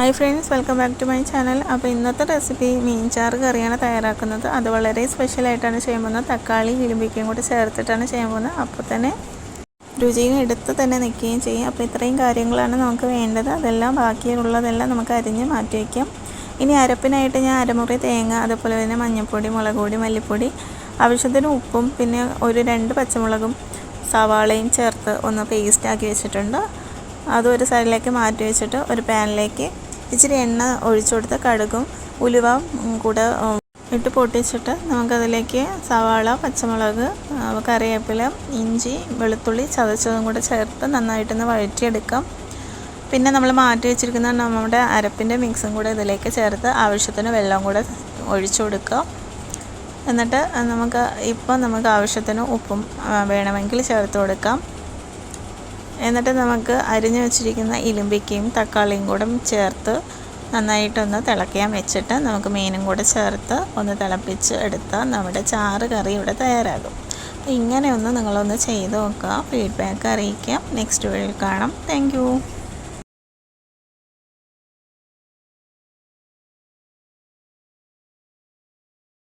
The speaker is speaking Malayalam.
Hi friends welcome back to my channel അപ്പോൾ ഇന്നത്തെ റെസിപ്പി മീൻചാറ് കറിയാണ് തയ്യാറാക്കുന്നത്. അത് വളരെ സ്പെഷ്യലായിട്ടാണ് ചെയ്യാൻ പോകുന്നത്. തക്കാളി ഇലുമ്പിക്കയും കൂടി ചേർത്തിട്ടാണ് ചെയ്യാൻ പോകുന്നത്. അപ്പോൾ തന്നെ രുചിയും എടുത്ത് തന്നെ നിൽക്കുകയും ചെയ്യും. അപ്പോൾ ഇത്രയും കാര്യങ്ങളാണ് നമുക്ക് വേണ്ടത്. അതെല്ലാം ബാക്കിയുള്ളതെല്ലാം നമുക്ക് അരിഞ്ഞ് മാറ്റി വയ്ക്കാം. ഇനി അരപ്പിനായിട്ട് ഞാൻ അരമുറി തേങ്ങ അതുപോലെ തന്നെ മഞ്ഞൾപ്പൊടി മുളക് പൊടി മല്ലിപ്പൊടി ആവശ്യത്തിന് ഉപ്പും പിന്നെ ഒരു രണ്ട് പച്ചമുളകും സവാളയും ചേർത്ത് ഒന്ന് പേസ്റ്റാക്കി വെച്ചിട്ടുണ്ട്. അതും ഒരു സൈഡിലേക്ക് മാറ്റി വെച്ചിട്ട് ഒരു പാനിലേക്ക് ഇച്ചിരി എണ്ണ ഒഴിച്ചു കൊടുത്ത് കടുകും ഉലുവ കൂടെ ഇട്ട് പൊട്ടിച്ചിട്ട് നമുക്കതിലേക്ക് സവാള പച്ചമുളക് കറിവേപ്പില ഇഞ്ചി വെളുത്തുള്ളി ചതച്ചതും കൂടെ ചേർത്ത് നന്നായിട്ടൊന്ന് വഴറ്റിയെടുക്കാം. പിന്നെ നമ്മൾ മാറ്റി വെച്ചിരിക്കുന്ന നമ്മുടെ അരപ്പിന്റെ മിക്സും കൂടെ ഇതിലേക്ക് ചേർത്ത് ആവശ്യത്തിന് വെള്ളം കൂടെ ഒഴിച്ചു കൊടുക്കുക. എന്നിട്ട് നമുക്ക് ഇപ്പം നമുക്ക് ആവശ്യത്തിന് ഉപ്പും വേണമെങ്കിൽ ചേർത്ത് കൊടുക്കാം. എന്നിട്ട് നമുക്ക് അരിഞ്ഞു വെച്ചിരിക്കുന്ന ഇലുമ്പിക്കയും തക്കാളിയും കൂടെ ചേർത്ത് നന്നായിട്ടൊന്ന് തിളയ്ക്കാൻ വെച്ചിട്ട് നമുക്ക് മീനും കൂടെ ചേർത്ത് ഒന്ന് തിളപ്പിച്ച് എടുത്താൽ നമ്മുടെ ചാറ് കറി ഇവിടെ തയ്യാറാകും. അപ്പോൾ ഇങ്ങനെ ഒന്ന് നിങ്ങളൊന്ന് ചെയ്ത് നോക്കുക. ഫീഡ്ബാക്ക് അറിയിക്കാം. നെക്സ്റ്റ് വീഡിയോയിൽ കാണാം. താങ്ക്